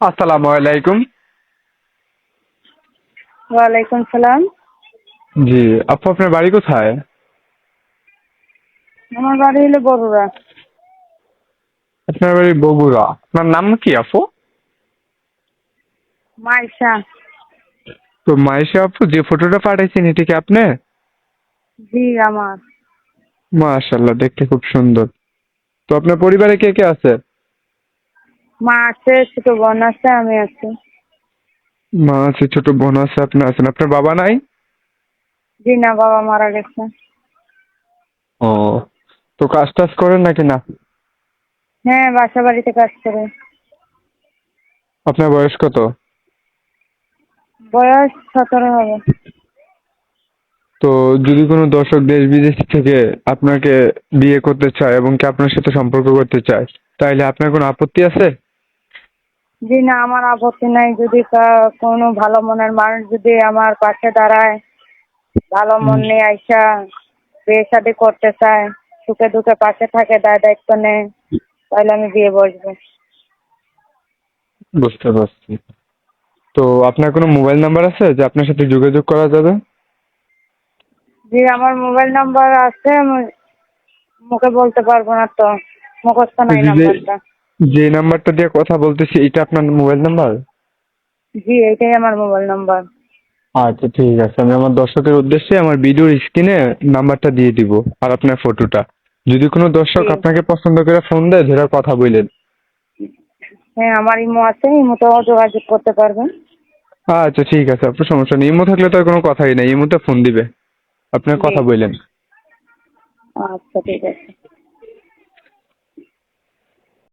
আসসালামু আলাইকুম। ওয়ালাইকুম সালাম। জি আপু আপনার বাড়ি কোথায়? আমার বাড়ি হলো বড়ুরা আপনার বাড়ি বগুড়া। আপনার নাম কি আপু? মাইশা তো মাইশা আপু যে ফটোটা পাঠাইছেন এটা কি আপনি? জি আমার। মাশাল্লাহ দেখতে খুব সুন্দর। তো আপনার পরিবারে কে কে আছে? মা আছে ছোট বোন আছে আমি আছি। মা আছে ছোট বোন আছে আপনি আছেন। আপনার বাবা নাই? জি না বাবা মারা গেছে। ও তো কাজ টাজ করেন নাকি না? হ্যাঁ বাসা বাড়িতে কাজ করে। আপনার বয়স কত? বয়স সতেরো হবে। তো যদি কোনো দর্শক দেশ বিদেশ থেকে আপনাকে বিয়ে করতে চায় এবং কি আপনার সাথে সম্পর্ক করতে চায় তাহলে আপনার কোনো আপত্তি আছে? জি না আমার আপত্তি নাই যদি কা- কোনো ভালো মনের মানুষ যদি আমার পাশে দাঁড়ায় ভালো মন নিয়ে আইসা বিয়ে শাদী করতে চায় সুখে দুঃখে পাশে থাকে দায় দায়িত্ব নেয় তাহলে আমি বিয়ে বসবো। বুঝতে পারছি। তো আপনার কোনো মোবাইল নাম্বার আছে যে আপনার সাথে যোগাযোগ করা যাবে? জি আমার মোবাইল নাম্বার আছে আমি মুখে বলতে পারব না তো। মুখস্থ নাই নাম্বারটা। যে নাম্বারটা দিয়ে কথা বলতেছি এটা আপনার মোবাইল নাম্বার? জি এইটাই আমার মোবাইল নাম্বার। আচ্ছা ঠিক আছে। আমি আমার দর্শকের উদ্দেশ্যে আমার ভিডিওর স্ক্রিনে নাম্বারটা দিয়ে দিব আর আপনার ফটোটা। যদি কোনো দর্শক। আপনাকে পছন্দ করে ফোন দেয় ধরে কথা বললেন। হ্যাঁ আমার ইমো আছে ইমোতেও যোগাযোগ করতে পারবেন। আচ্ছা ঠিক আছে আপনার সমস্যা নেই। ইমো থাকলে তো আর কোনো কথাই নেই। ইমোতে ফোন দিবে। আপনার কথা জি। বললেন। আচ্ছা ঠিক আছে।